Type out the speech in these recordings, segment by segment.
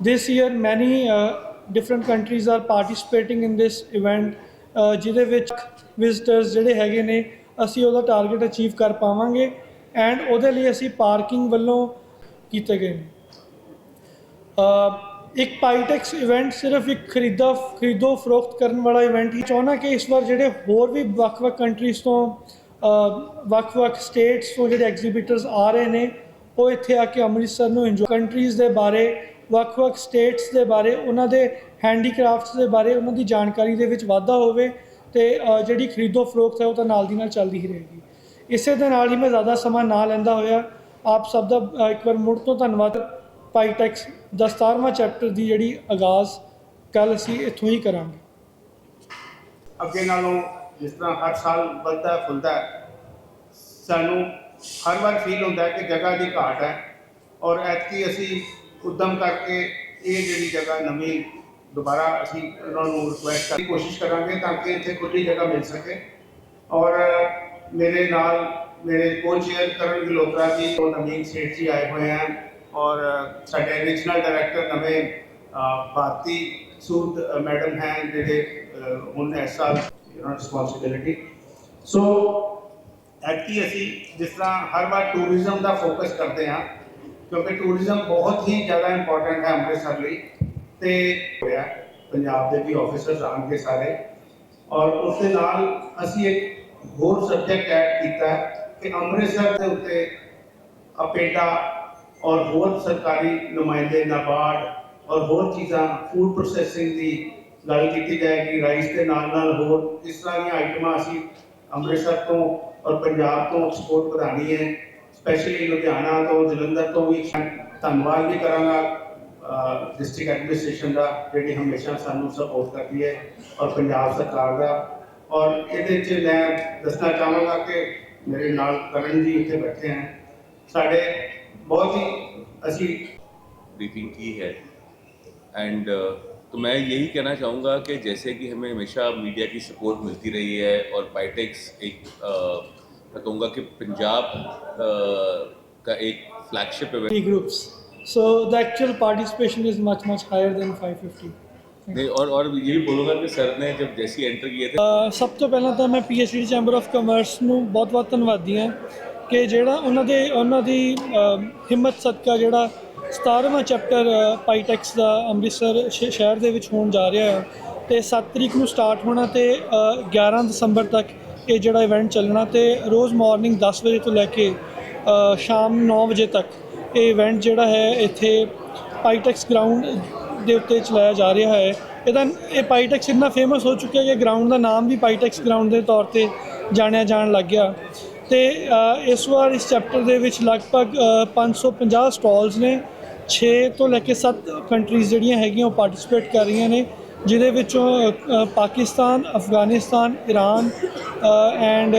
this year many uh, different countries are participating in this event uh, ਜਿਹਦੇ ਵਿੱਚ ਵਿਜ਼ਟਰਸ ਜਿਹੜੇ ਹੈਗੇ ਨੇ ਅਸੀਂ ਉਹਦਾ ਟਾਰਗੇਟ ਅਚੀਵ ਕਰ ਪਾਵਾਂਗੇ ਐਂਡ ਉਹਦੇ ਲਈ ਅਸੀਂ ਪਾਰਕਿੰਗ ਵੱਲੋਂ ਕੀਤੇ ਗਏ ਨੇ। ਇੱਕ ਪਾਈਟੈਕਸ ਇਵੈਂਟ ਸਿਰਫ ਇੱਕ ਖਰੀਦਾ ਖਰੀਦੋ ਫਰੋਖਤ ਕਰਨ ਵਾਲਾ ਇਵੈਂਟ ਹੀ ਚਾਹੁੰਦਾ ਕਿ ਇਸ ਵਾਰ ਜਿਹੜੇ ਹੋਰ ਵੀ ਵੱਖ-ਵੱਖ ਕੰਟਰੀਜ਼ ਤੋਂ ਵੱਖ-ਵੱਖ ਸਟੇਟਸ ਤੋਂ ਜਿਹੜੇ ਐਗਜ਼ੀਬਿਟਰਸ ਆ ਰਹੇ ਨੇ ਉਹ ਇੱਥੇ ਆ ਕੇ ਅੰਮ੍ਰਿਤਸਰ ਨੂੰ ਇੰਜੋ ਕੰਟਰੀਜ਼ ਦੇ ਬਾਰੇ ਵੱਖ-ਵੱਖ ਸਟੇਟਸ ਦੇ ਬਾਰੇ, ਉਹਨਾਂ ਦੇ ਹੈਂਡੀਕ੍ਰਾਫਟਸ ਦੇ ਬਾਰੇ, ਉਹਨਾਂ ਦੀ ਜਾਣਕਾਰੀ ਦੇ ਵਿੱਚ ਵਾਧਾ ਹੋਵੇ ਤੇ ਜਿਹੜੀ ਖਰੀਦੋ ਫਰੋਖਤ ਹੈ ਉਹ ਤਾਂ ਨਾਲ ਦੀ ਨਾਲ ਚੱਲਦੀ ਹੀ ਰਹੇਗੀ। ਇਸੇ ਦੇ ਨਾਲ ਹੀ ਮੈਂ ਜ਼ਿਆਦਾ ਸਮਾਂ ਨਾ ਲੈਂਦਾ ਹੋਇਆ। ਆਪ ਸਭ ਦਾ ਇੱਕ ਵਾਰ ਮੁੜ ਤੋਂ ਧੰਨਵਾਦ। ਪਾਈਟੈਕਸ 17ਵਾਂ ਚੈਪਟਰ ਦੀ ਜਿਹੜੀ ਆਗਾਜ਼ ਕੱਲ ਅਸੀਂ ਇੱਥੋਂ ਹੀ ਕਰਾਂਗੇ। ਅੱਗੇ ਨਾਲੋਂ ਜਿਸ ਤਰ੍ਹਾਂ ਹਰ ਸਾਲ ਵੱਧਦਾ ਫੁੱਲਦਾ, ਸਾਨੂੰ ਹਰ ਵਾਰ ਫੀਲ ਹੁੰਦਾ ਹੈ ਕਿ ਜਗ੍ਹਾ ਦੀ ਘਾਟ ਹੈ। ਔਰ ਐਤਕੀ ਅਸੀਂ ਉਦਮ ਕਰਕੇ ਇਹ ਜਿਹੜੀ ਜਗ੍ਹਾ ਨਵੀਂ ਦੁਬਾਰਾ ਅਸੀਂ ਉਹਨਾਂ ਨੂੰ ਰਿਕੁਐਸਟ ਕਰਨ ਦੀ ਕੋਸ਼ਿਸ਼ ਕਰਾਂਗੇ ਤਾਂ ਕਿ ਇੱਥੇ ਖੁੱਲੀ ਜਗ੍ਹਾ ਮਿਲ ਸਕੇ। ਔਰ ਮੇਰੇ ਨਾਲ ਮੇਰੇ ਕੋ-ਚੇਅਰ ਕਰਨ ਗਲੋਤਰਾ ਜੀ, ਉਹ ਨਵੀਨ ਸੇਠ ਜੀ ਆਏ ਹੋਏ ਹਨ ਔਰ ਸਾਡੇ ਰੀਜਨਲ ਡਾਇਰੈਕਟਰ ਨਵੇਂ ਭਾਰਤੀ ਸੂਦ ਮੈਡਮ ਹੈ ਜਿਹੜੇ ਹੁਣ ਇਸ ਸਾਲ ਰਿਸਪੌਂਸਿਬਿਲਿਟੀ ਸੋ ਐਤਕੀ ਅਸੀਂ ਜਿਸ ਤਰ੍ਹਾਂ ਹਰ ਵਾਰ ਟੂਰਿਜ਼ਮ ਦਾ ਫੋਕਸ ਕਰਦੇ ਹਾਂ ਕਿਉਂਕਿ ਟੂਰਿਜ਼ਮ ਬਹੁਤ ਹੀ ਜ਼ਿਆਦਾ ਇੰਪੋਰਟੈਂਟ ਹੈ ਅੰਮ੍ਰਿਤਸਰ ਲਈ ਤੇ ਹੋਇਆ। ਪੰਜਾਬ ਦੇ ਵੀ ਆਫੀਸਰਸ ਆਣਗੇ ਸਾਰੇ। ਔਰ ਉਸ ਦੇ ਨਾਲ ਅਸੀਂ ਇੱਕ ਹੋਰ ਸਬਜੈਕਟ ਐਡ ਕੀਤਾ ਕਿ ਅੰਮ੍ਰਿਤਸਰ ਦੇ ਉੱਤੇ ਅਪੇਟਾ ਔਰ ਹੋਰ ਸਰਕਾਰੀ ਨੁਮਾਇੰਦੇ ਨਾਬਾਰਡ ਔਰ ਹੋਰ ਚੀਜ਼ਾਂ ਫੂਡ ਪ੍ਰੋਸੈਸਿੰਗ ਦੀ ਗੱਲ ਕੀਤੀ ਜਾਏਗੀ ਰਾਈਸ ਦੇ ਨਾਲ ਨਾਲ ਹੋਰ ਇਸ ਤਰ੍ਹਾਂ ਦੀਆਂ ਆਈਟਮਾਂ ਅਸੀਂ ਅੰਮ੍ਰਿਤਸਰ ਤੋਂ ਔਰ ਪੰਜਾਬ ਤੋਂ ਐਕਸਪੋਰਟ ਵਧਾਉਣੀ ਹੈ। ਸਪੈਸ਼ਲੀ ਲੁਧਿਆਣਾ ਤੋਂ ਜਲੰਧਰ ਤੋਂ ਵੀ ਧੰਨਵਾਦ ਵੀ ਕਰਾਂਗਾ ਡਿਸਟ੍ਰਿਕਟ ਐਡਮਿਨਿਸਟ੍ਰੇਸ਼ਨ ਦਾ ਜਿਹੜੀ ਹਮੇਸ਼ਾ ਸਾਨੂੰ ਸਪੋਰਟ ਕਰਦੀ ਹੈ ਔਰ ਪੰਜਾਬ ਸਰਕਾਰ ਦਾ ਔਰ ਇਹਦੇ 'ਚ ਮੈਂ ਦੱਸਣਾ ਚਾਹਾਂਗਾ ਕਿ ਮੇਰੇ ਨਾਲ ਕਰਨ ਜੀ ਇੱਥੇ ਬੈਠੇ ਹਨ ਸਾਡੇ ਬਹੁਤ ਹੀ ਅਸੀਂ ब्रीफिंग की है एंड तो मैं यही कहना चाहूँगा कि जैसे कि हमें हमेशा मीडिया की सपोर्ट मिलती रही है और पाइटेक्स एक uh, मैं कहूँगा कि पंजाब uh, का एक flagship event Three groups. So the actual participation is much much higher than 550. नहीं और और यही बोलूँगा कि सर ने जब जैसे एंटर किए थे ਅ, ਸਭ ਤੋਂ ਪਹਿਲਾਂ ਤਾਂ ਮੈਂ ਪੀਐਚਡੀ ਚੈਂਬਰ ਆਫ ਕਮਰਸ ਨੂੰ ਬਹੁਤ-ਬਹੁਤ ਧੰਨਵਾਦੀ ਹਾਂ ਕਿ ਜਿਹੜਾ ਉਹਨਾਂ ਦੇ ਉਹਨਾਂ ਦੀ ਅ, ਹਿੰਮਤ ਸਦਕਾ ਜਿਹੜਾ 17ਵਾਂ ਚੈਪਟਰ ਪਾਈਟੈਕਸ ਦਾ ਅੰਮ੍ਰਿਤਸਰ ਸ਼- ਸ਼ਹਿਰ ਦੇ ਵਿੱਚ ਹੋਣ ਜਾ ਰਿਹਾ ਹੈ ਤੇ 7 ਤਰੀਕ ਨੂੰ ਸਟਾਰਟ ਹੋਣਾ ਤੇ ਅ, 11 ਦਸੰਬਰ ਤੱਕ ਇਹ ਜਿਹੜਾ ਇਵੈਂਟ ਚੱਲਣਾ ਤੇ ਰੋਜ਼ ਮਾਰਨਿੰਗ 10 ਵਜੇ ਤੋਂ ਲੈ ਕੇ ਸ਼ਾਮ 9 ਵਜੇ ਤੱਕ ਇਹ ਇਵੈਂਟ ਜਿਹੜਾ ਹੈ ਇੱਥੇ ਪਾਈਟੈਕਸ ਗਰਾਊਂਡ ਦੇ ਉੱਤੇ ਚਲਾਇਆ ਜਾ ਰਿਹਾ ਹੈ। ਇਹਦਾ ਇਹ ਪਾਈਟੈਕਸ ਇੰਨਾ ਫੇਮਸ ਹੋ ਚੁੱਕਿਆ ਕਿ ਗਰਾਊਂਡ ਦਾ ਨਾਮ ਵੀ ਪਾਈਟੈਕਸ ਗਰਾਊਂਡ ਦੇ ਤੌਰ ਤੇ ਜਾਣਿਆ ਜਾਣ ਲੱਗ ਗਿਆ। ਤੇ ਇਸ ਵਾਰ ਇਸ ਚੈਪਟਰ ਦੇ ਵਿੱਚ ਲਗਭਗ ਅ, 550 ਸਟਾਲਸ ਨੇ। 6 ਤੋਂ ਲੈ ਕੇ 7 ਕੰਟਰੀਜ਼ ਜਿਹੜੀਆਂ ਹੈਗੀਆਂ ਉਹ ਪਾਰਟਿਸਿਪੇਟ ਕਰ ਰਹੀਆਂ ਨੇ। ਜਿਹਦੇ ਵਿੱਚੋਂ ਅ, Pakistan Afghanistan Iran and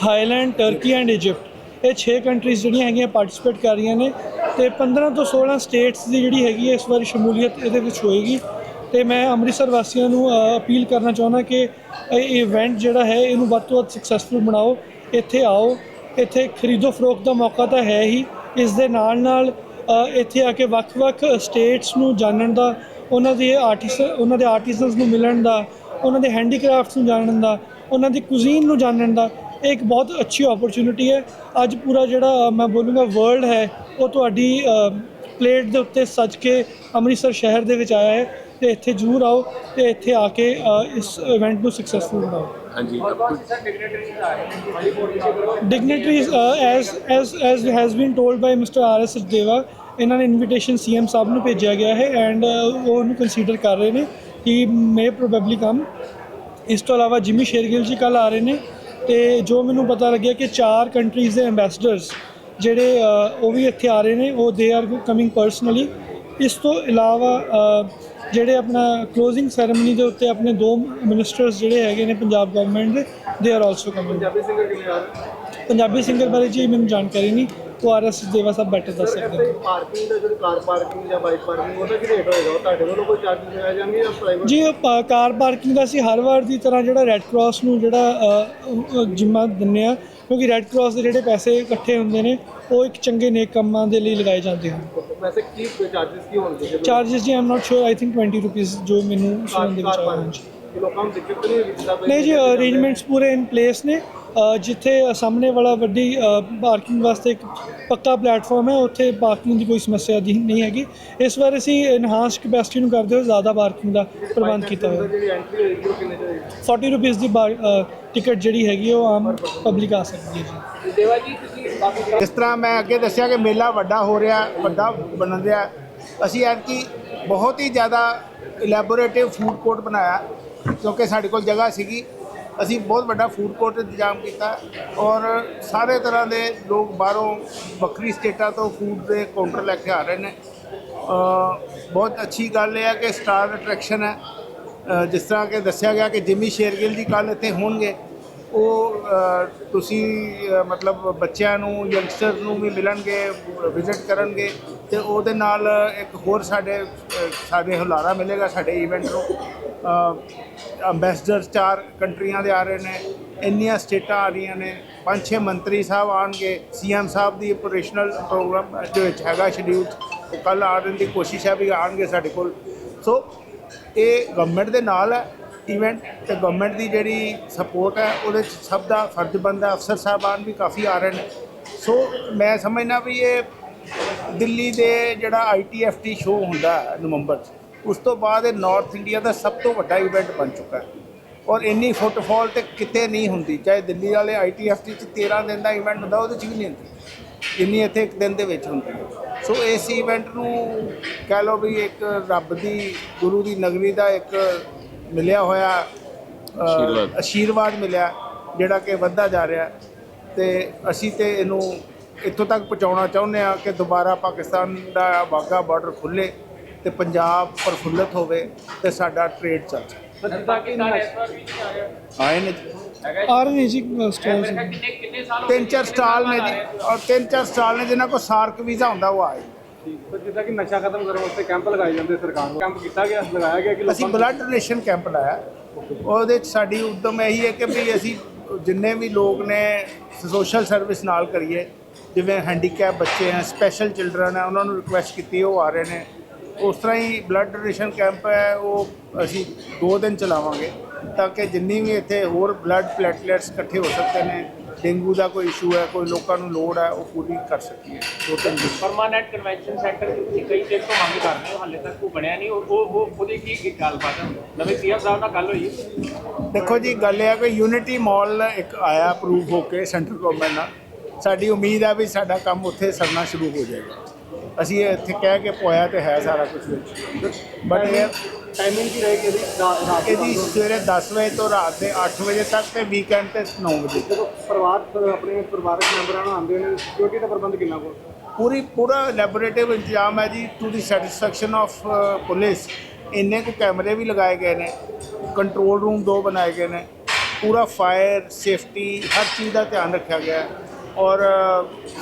Thailand Turkey and Egypt ਇਹ 6 ਕੰਟਰੀਜ਼ ਜਿਹੜੀਆਂ ਹੈਗੀਆਂ ਪਾਰਟਿਸਿਪੇਟ ਕਰ ਰਹੀਆਂ ਨੇ ਤੇ 15 ਤੋਂ 16 ਸਟੇਟਸ ਦੀ ਜਿਹੜੀ ਹੈਗੀ ਹੈ ਇਸ ਵਾਰੀ ਸ਼ਮੂਲੀਅਤ ਇਹਦੇ ਵਿੱਚ ਹੋਏਗੀ। ਤੇ ਮੈਂ ਅੰਮ੍ਰਿਤਸਰ ਵਾਸੀਆਂ ਨੂੰ ਅਪੀਲ ਕਰਨਾ ਚਾਹੁੰਦਾ ਕਿ ਇਹ ਇਵੈਂਟ ਜਿਹੜਾ ਹੈ ਇਹਨੂੰ ਵੱਧ ਤੋਂ ਵੱਧ ਸਕਸੈਸਫੁਲ ਬਣਾਓ। ਇੱਥੇ ਆਓ ਇੱਥੇ ਖਰੀਦੋ ਫਰੋਖਤ ਦਾ ਮੌਕਾ ਤਾਂ ਹੈ ਹੀ। ਇਸ ਦੇ ਨਾਲ ਨਾਲ ਅ, ਇੱਥੇ ਆ ਕੇ ਵੱਖ-ਵੱਖ ਸਟੇਟਸ ਨੂੰ ਜਾਣਨ ਦਾ ਉਹਨਾਂ ਦੇ ਆਰਟਿਸਟ ਉਹਨਾਂ ਦੇ ਆਰਟਿਸਨਸ ਨੂੰ ਮਿਲਣ ਦਾ ਉਹਨਾਂ ਦੇ ਹੈਂਡੀਕ੍ਰਾਫਟਸ ਨੂੰ ਜਾਣਨ ਦਾ ਉਹਨਾਂ ਦੀ ਕੁਜ਼ੀਨ ਨੂੰ ਜਾਣਨ ਦਾ ਇਹ ਇੱਕ ਬਹੁਤ ਅੱਛੀ ਓਪਰਚ्युनिटी ਹੈ। ਅੱਜ ਪੂਰਾ ਜਿਹੜਾ ਮੈਂ ਬੋਲੂੰਗਾ ਵਰਲਡ ਹੈ ਉਹ ਤੁਹਾਡੀ ਪਲੇਟ ਦੇ ਉੱਤੇ ਸੱਜ ਕੇ ਅੰਮ੍ਰਿਤਸਰ ਸ਼ਹਿਰ ਦੇ ਵਿੱਚ ਆਇਆ ਹੈ ਤੇ ਇੱਥੇ ਜ਼ਰੂਰ ਆਓ ਤੇ ਇੱਥੇ ਆ ਕੇ ਇਸ ਇਵੈਂਟ ਨੂੰ ਸਕਸੈਸਫੁਲ ਬਣਾਓ। ਹਾਂਜੀ। Dignitaries S S S has been told by mister R S Deva ਇਹਨਾਂ ਨੇ ਇਨਵੀਟੇਸ਼ਨ ਸੀਐਮ ਸਾਹਿਬ ਨੂੰ ਭੇਜਿਆ ਗਿਆ ਹੈ ਐਂਡ ਉਹ ਉਹਨੂੰ ਕੰਸੀਡਰ ਕਰ ਰਹੇ ਨੇ ਕਿ ਮੇ ਪ੍ਰੋਬੇਬਲੀ ਕਮ ਇਸ ਤੋਂ ਇਲਾਵਾ ਜਿਮੀ ਸ਼ੇਰਗਿਲ ਜੀ ਕੱਲ ਆ ਰਹੇ ਨੇ ਤੇ ਜੋ ਮੈਨੂੰ ਪਤਾ ਲੱਗਿਆ ਕਿ ਚਾਰ ਕੰਟਰੀਜ਼ ਦੇ ਐਮਬੈਸਡਰਸ ਜਿਹੜੇ ਉਹ ਵੀ ਇੱਥੇ ਆ ਰਹੇ ਨੇ, ਉਹ ਦੇ ਆਰ ਕਮਿੰਗ ਪਰਸਨਲੀ ਇਸ ਤੋਂ ਇਲਾਵਾ ਜਿਹੜੇ ਆਪਣਾ ਕਲੋਜ਼ਿੰਗ ਸੈਰੇਮਨੀ ਦੇ ਉੱਤੇ ਆਪਣੇ ਦੋ ਮਿਨਿਸਟਰਸ ਜਿਹੜੇ ਹੈਗੇ ਨੇ ਪੰਜਾਬ ਗਵਰਨਮੈਂਟ ਦੇ ਦੇ are also coming Punjabi singer ਕਿਵੇਂ ਆ ਪੰਜਾਬੀ ਸਿੰਗਰ ਬਾਰੇ ਜੀ ਮੈਨੂੰ ਜਾਣਕਾਰੀ ਨਹੀਂ। ਕੁਆਰਸ ਦੇਵਾ ਸਾਹਿਬ ਬੈਟਰ ਦੱਸ ਸਕਦੇ ਨੇ ਪਾਰਕਿੰਗ ਦਾ ਜਿਹੜਾ ਕਾਰ ਪਾਰਕਿੰਗ ਜਾਂ ਬਾਈਕ ਪਾਰਕਿੰਗ ਉਹਦਾ ਕੀ ਰੇਟ ਹੋਏਗਾ? ਤੁਹਾਡੇ ਵੱਲੋਂ ਕੋਈ ਚਾਰਜਸ ਲਗਾਏ ਜਾਣਗੇ ਜਾਂ ਪ੍ਰਾਈਵੇਟ ਜੀ ਉਹ ਕਾਰ ਪਾਰਕਿੰਗ ਦਾ ਅਸੀਂ ਹਰ ਵਾਰ ਦੀ ਤਰ੍ਹਾਂ ਜਿਹੜਾ ਰੈੱਡ ਕਰਾਸ ਨੂੰ ਜਿਹੜਾ ਜਿੰਮਾ ਦਿੰਦੇ ਆ ਕਿਉਂਕਿ ਰੈੱਡ ਕਰਾਸ ਦੇ ਜਿਹੜੇ ਪੈਸੇ ਇਕੱਠੇ ਹੁੰਦੇ ਨੇ ਉਹ ਇੱਕ ਚੰਗੇ ਨੇਕ ਕੰਮਾਂ ਦੇ ਲਈ ਲਗਾਏ ਜਾਂਦੇ ਹਨ। ਵੈਸੇ ਕੀ ਚਾਰजेस ਕੀ ਹੋਣਗੇ ਜੇ ਜੀ ਆਮ ਨਾਟ ਸ਼ੋਰ ਆਈ ਥਿੰਕ 20 ਰੁਪੀਸ ਜੋ ਮੈਨੂੰ ਸੁਣਨ ਦੇ ਵਿੱਚ ਆਇਆ ਹੈ ਲੋਕਾਂ ਨੂੰ ਦਿੱਕਤ ਨਹੀਂ ਹੋਏਗੀ ਜੀ ਅਰੇਂਜਮੈਂਟਸ ਪੂਰੇ ਇਨ ਪਲੇਸ ਨੇ। ਜਿੱਥੇ ਸਾਹਮਣੇ ਵਾਲਾ ਵੱਡੀ ਪਾਰਕਿੰਗ ਵਾਸਤੇ ਇੱਕ ਪੱਕਾ ਪਲੇਟਫਾਰਮ ਹੈ, ਉੱਥੇ ਪਾਰਕਿੰਗ ਦੀ ਕੋਈ ਸਮੱਸਿਆ ਦੀ ਨਹੀਂ ਹੈਗੀ। ਇਸ ਵਾਰ ਅਸੀਂ ਇਨਹਾਂਸ ਕਪੈਸਿਟੀ ਨੂੰ ਕਰਦੇ ਹੋਏ ਜ਼ਿਆਦਾ ਪਾਰਕਿੰਗ ਦਾ ਪ੍ਰਬੰਧ ਕੀਤਾ ਹੋਇਆ। ਜਿਹੜੀ ਐਂਟਰੀ ਦੀ ਹੋਏਗੀ 40 ਰੁਪੀਸ ਦੀ ਟਿਕਟ ਜਿਹੜੀ ਹੈਗੀ ਉਹ ਆਮ ਪਬਲਿਕ ਆ ਸਕਦੀ ਹੈ ਜੀ। ਦੇਵਾ ਜੀ ਤੁਸੀਂ ਬਾਕੀ ਜਿਸ ਤਰ੍ਹਾਂ ਮੈਂ ਅੱਗੇ ਦੱਸਿਆ ਕਿ ਮੇਲਾ ਵੱਡਾ ਹੋ ਰਿਹਾ, ਵੱਡਾ ਬਣਨ ਰਿਹਾ। ਅਸੀਂ ਐਤਕੀ ਬਹੁਤ ਹੀ ਜ਼ਿਆਦਾ ਇਲੈਬੋਰੇਟਿਵ ਫੂਡ ਕੋਰਟ ਬਣਾਇਆ, ਕਿਉਂਕਿ ਸਾਡੇ ਕੋਲ ਜਗ੍ਹਾ ਸੀਗੀ। ਅਸੀਂ ਬਹੁਤ ਵੱਡਾ ਫੂਡ ਕੋਰਟ ਇੰਤਜ਼ਾਮ ਕੀਤਾ ਔਰ ਸਾਰੇ ਤਰ੍ਹਾਂ ਦੇ ਲੋਕ ਬਾਹਰੋਂ ਵੱਖਰੀ ਸਟੇਟਾਂ ਤੋਂ ਫੂਡ ਦੇ ਕਾਊਂਟਰ ਲੈ ਕੇ ਆ ਰਹੇ ਨੇ। ਬਹੁਤ ਅੱਛੀ ਗੱਲ ਇਹ ਹੈ ਕਿ ਸਟਾਰ ਅਟਰੈਕਸ਼ਨ ਹੈ। ਜਿਸ ਤਰ੍ਹਾਂ ਕਿ ਦੱਸਿਆ ਗਿਆ ਕਿ ਜਿਮੀ ਸ਼ੇਰਗਿਲ ਜੀ ਕੱਲ ਇੱਥੇ ਹੋਣਗੇ। ਉਹ ਤੁਸੀਂ ਮਤਲਬ ਬੱਚਿਆਂ ਨੂੰ ਯੰਗਸਟਰਸ ਨੂੰ ਵੀ ਮਿਲਣਗੇ ਵਿਜ਼ਿਟ ਕਰਨਗੇ ਤੇ ਉਹਦੇ ਨਾਲ ਇੱਕ ਹੋਰ ਸਾਡੇ ਸਾਡੇ ਹੁਲਾਰਾ ਮਿਲੇਗਾ ਸਾਡੇ ਇਵੈਂਟ ਨੂੰ। ਅੰਬੈਸਡਰ ਚਾਰ ਕੰਟਰੀਆਂ ਦੇ ਆ ਰਹੇ ਨੇ, ਇੰਨੀਆਂ ਸਟੇਟਾਂ ਆ ਰਹੀਆਂ ਨੇ ਪੰਜ ਛੇ ਮੰਤਰੀ ਸਾਹਿਬ ਆਣਗੇ ਸੀਐਮ ਸਾਹਿਬ ਦੀ ਆਪਰੇਸ਼ਨਲ ਪ੍ਰੋਗਰਾਮ ਦੇ ਵਿੱਚ ਹੈਗਾ ਸ਼ਡਿਊਲ ਉਹ ਕੱਲ ਆਉਣ ਦੀ ਕੋਸ਼ਿਸ਼ ਹੈ ਵੀ ਆਣਗੇ ਸਾਡੇ ਕੋਲ। ਸੋ ਇਹ ਗਵਰਨਮੈਂਟ ਦੇ ਨਾਲ ਹੈ ਇਵੈਂਟ ਤੇ ਗਵਰਨਮੈਂਟ ਦੀ ਜਿਹੜੀ ਸਪੋਰਟ ਹੈ, ਉਹਦੇ 'ਚ ਸਭ ਦਾ ਫਰਜ਼ ਬਣਦਾ ਅਫਸਰ ਸਾਹਿਬਾਨ ਵੀ ਕਾਫੀ ਆ ਰਹੇ ਨੇ। ਸੋ ਮੈਂ ਸਮਝਣਾ ਵੀ ਇਹ ਦਿੱਲੀ ਦੇ ਜਿਹੜਾ ਆਈਟੀਐਫਟੀ ਸ਼ੋਅ ਹੁੰਦਾ ਨਵੰਬਰ 'ਚ, ਉਸ ਤੋਂ ਬਾਅਦ ਇਹ ਨਾਰਥ ਇੰਡੀਆ ਦਾ ਸਭ ਤੋਂ ਵੱਡਾ ਇਵੈਂਟ ਬਣ ਚੁੱਕਾ ਹੈ। ਔਰ ਇੰਨੀ ਫੁੱਟਫਾਲ ਤੇ ਕਿਤੇ ਨਹੀਂ ਹੁੰਦੀ। ਚਾਹੇ ਦਿੱਲੀ ਵਾਲੇ ਆਈਟੀਐਫਟੀ 'ਚ 13 ਦਿਨ ਦਾ ਇਵੈਂਟ ਹੁੰਦਾ, ਉਹਦੇ 'ਚ ਵੀ ਨਹੀਂ ਹੁੰਦੀ। ਇੰਨੀ ਇੱਥੇ ਇੱਕ ਦਿਨ ਦੇ ਵਿੱਚ ਹੁੰਦੀ ਹੈ। ਸੋ ਇਸ ਇਵੈਂਟ ਨੂੰ ਕਹਿ ਲਓ ਵੀ ਇੱਕ ਰੱਬ ਦੀ, ਗੁਰੂ ਦੀ ਨਗਰੀ ਦਾ ਇੱਕ ਮਿਲਿਆ ਹੋਇਆ ਅ, ਆਸ਼ੀਰਵਾਦ। ਆਸ਼ੀਰਵਾਦ ਮਿਲਿਆ ਜਿਹੜਾ ਕਿ ਵੱਧਦਾ ਜਾ ਰਿਹਾ ਹੈ। ਤੇ ਅਸੀਂ ਤੇ ਇਹਨੂੰ ਇੱਥੋਂ ਤੱਕ ਪਹੁੰਚਾਉਣਾ ਚਾਹੁੰਦੇ ਆ ਕਿ ਦੁਬਾਰਾ ਪਾਕਿਸਤਾਨ ਦਾ ਵਾਹਗਾ ਬਾਰਡਰ ਖੁੱਲੇ ਤੇ ਪੰਜਾਬ ਪ੍ਰਫੁੱਲਤ ਹੋਵੇ ਤੇ ਸਾਡਾ ਟ੍ਰੇਡ ਚੱਲ ਸਕੇ ਕਿ ਆਏ ਨੇ ਜੀ। ਆ ਰਹੇ ਨੇ ਜੀ ਸਟਾਲ ਤਿੰਨ ਚਾਰ ਸਟਾਲ ਨੇ ਜੀ। ਔਰ ਤਿੰਨ ਚਾਰ ਸਟਾਲ ਨੇ ਜਿਨ੍ਹਾਂ ਕੋਲ ਸਾਰਕ ਵੀਜ਼ਾ ਹੁੰਦਾ ਉਹ ਆਏ ਜਿੱਦਾਂ ਕਿ ਨਸ਼ਾ ਖਤਮ ਕਰਨ ਵਾਸਤੇ ਕੈਂਪ ਲਗਾਏ ਜਾਂਦੇ ਸਰਕਾਰ ਵੱਲੋਂ ਕੈਂਪ ਕੀਤਾ ਗਿਆ ਲਗਾਇਆ ਗਿਆ ਕਿ ਅਸੀਂ ਲੋਕਾਂ ਬਲੱਡ ਡੋਨੇਸ਼ਨ ਕੈਂਪ ਲਾਇਆ। ਉਹਦੇ 'ਚ ਸਾਡੀ ਉਦਮ ਇਹੀ ਹੈ ਕਿ ਵੀ ਅਸੀਂ ਜਿੰਨੇ ਵੀ ਲੋਕ ਨੇ ਸੋਸ਼ਲ ਸਰਵਿਸ ਨਾਲ ਕਰੀਏ ਜਿਵੇਂ ਹੈਂਡੀਕੈਪ ਬੱਚੇ ਹੈ ਸਪੈਸ਼ਲ ਚਿਲਡਰਨ ਹੈ ਉਹਨਾਂ ਨੂੰ ਰਿਕੁਐਸਟ ਕੀਤੀ ਉਹ ਆ ਰਹੇ ਨੇ। ਉਸ ਤਰ੍ਹਾਂ ਹੀ ਬਲੱਡ ਡੋਨੇਸ਼ਨ ਕੈਂਪ ਹੈ ਉਹ ਅਸੀਂ ਦੋ ਦਿਨ ਚਲਾਵਾਂਗੇ ਤਾਂ ਕਿ ਜਿੰਨੀ ਵੀ ਇੱਥੇ ਹੋਰ ਬਲੱਡ ਪਲੇਟਲੈਟਸ ਇਕੱਠੇ ਹੋ ਸਕਦੇ ਨੇ ਡੇਂਗੂ ਦਾ ਕੋਈ ਇਸ਼ੂ ਹੈ ਕੋਈ ਲੋਕਾਂ ਨੂੰ ਲੋੜ ਹੈ ਉਹ ਪੂਰੀ ਕਰ ਸਕੀਏ। ਦੋ ਤਿੰਨ ਦਿਨ। ਪਰਮਾਨੈਂਟ ਕਨਵੈਨਸ਼ਨ ਸੈਂਟਰ ਦੀ ਤੁਸੀਂ ਕਈ ਦੇਰ ਤੋਂ ਮੰਗ ਕਰ ਰਹੇ ਹੋ ਹਾਲੇ ਤੱਕ ਉਹ ਬਣਿਆ ਨਹੀਂ। ਉਹ ਉਹ ਉਹ- ਉਹਦੀ ਕੀ ਕੀ ਗੱਲਬਾਤ ਹੈ? ਨਵੇਂ ਸੀਐਮ ਸਾਹਿਬ ਨਾਲ ਗੱਲ ਹੋਈ ਦੇਖੋ ਜੀ ਗੱਲ ਇਹ ਹੈ ਕਿ ਯੂਨਿਟੀ ਮਾਲ ਇੱਕ ਆਇਆ ਅਪਰੂਵ ਹੋ ਕੇ ਸੈਂਟਰ ਗਵਰਨਮੈਂਟ ਨਾਲ। ਸਾਡੀ ਉਮੀਦ ਹੈ ਵੀ ਸਾਡਾ ਕੰਮ ਉੱਥੇ ਸਰਨਾ ਸ਼ੁਰੂ ਹੋ ਜਾਏਗਾ। ਅਸੀਂ ਇਹ ਇੱਥੇ ਕਹਿ ਕੇ ਪੋਇਆ ਤੇ ਹੈ ਸਾਰਾ ਕੁਝ ਵਿੱਚ। ਬਟ ਇਹ ਟਾਈਮਿੰਗ ਕੀ ਰਹੇਗੀ ਇਹਦੀ ਰਾਤ ਦੇ ਇਹਦੀ ਸਵੇਰੇ 10 ਵਜੇ ਤੋਂ ਰਾਤ ਦੇ 8 ਵਜੇ ਤੱਕ ਤੇ ਵੀਕਐਂਡ ਤੇ 9 ਵਜੇ। ਜਦੋਂ ਪਰਿਵਾਰ ਆਪਣੇ ਪਰਿਵਾਰਕ ਮੈਂਬਰਾਂ ਨੂੰ ਆਉਂਦੇ ਨੇ ਸਿਕਿਉਰਿਟੀ ਦਾ ਪ੍ਰਬੰਧ ਕਿੰਨਾ ਕੋਲ ਪੂਰੀ ਪੂਰਾ ਲੈਬੋਰੇਟਿਵ ਇੰਤਜ਼ਾਮ ਹੈ ਜੀ to the satisfaction of police ਇੰਨੇ ਕੁ ਕੈਮਰੇ ਵੀ ਲਗਾਏ ਗਏ ਨੇ ਕੰਟਰੋਲ ਰੂਮ ਦੋ ਬਣਾਏ ਗਏ ਨੇ। ਪੂਰਾ ਫਾਇਰ ਸੇਫਟੀ ਹਰ ਚੀਜ਼ ਦਾ ਧਿਆਨ ਰੱਖਿਆ ਗਿਆ ਹੈ। ਔਰ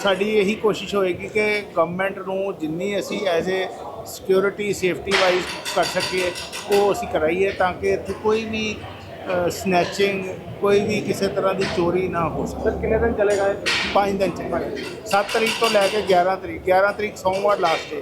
ਸਾਡੀ ਇਹੀ ਕੋਸ਼ਿਸ਼ ਹੋਏਗੀ ਕਿ ਗਵਰਨਮੈਂਟ ਨੂੰ ਜਿੰਨੀ ਅਸੀਂ as a security safety wise ਕਰ ਸਕੀਏ ਉਹ ਅਸੀਂ ਕਰਾਈਏ ਤਾਂ ਕਿ ਇੱਥੇ ਕੋਈ ਵੀ ਸਨੈਚਿੰਗ ਕੋਈ ਵੀ ਕਿਸੇ ਤਰ੍ਹਾਂ ਦੀ ਚੋਰੀ ਨਾ ਹੋ ਸਕੇ। ਸਰ ਕਿੰਨੇ ਦਿਨ ਚਲੇਗਾ ਇਹ? ਪੰਜ ਦਿਨ ਚੱਲੇਗਾ। 7 ਤਰੀਕ ਤੋਂ ਲੈ ਕੇ 11 ਤਰੀਕ 11 ਤਰੀਕ ਸੋਮਵਾਰ ਲਾਸਟ ਹੈ।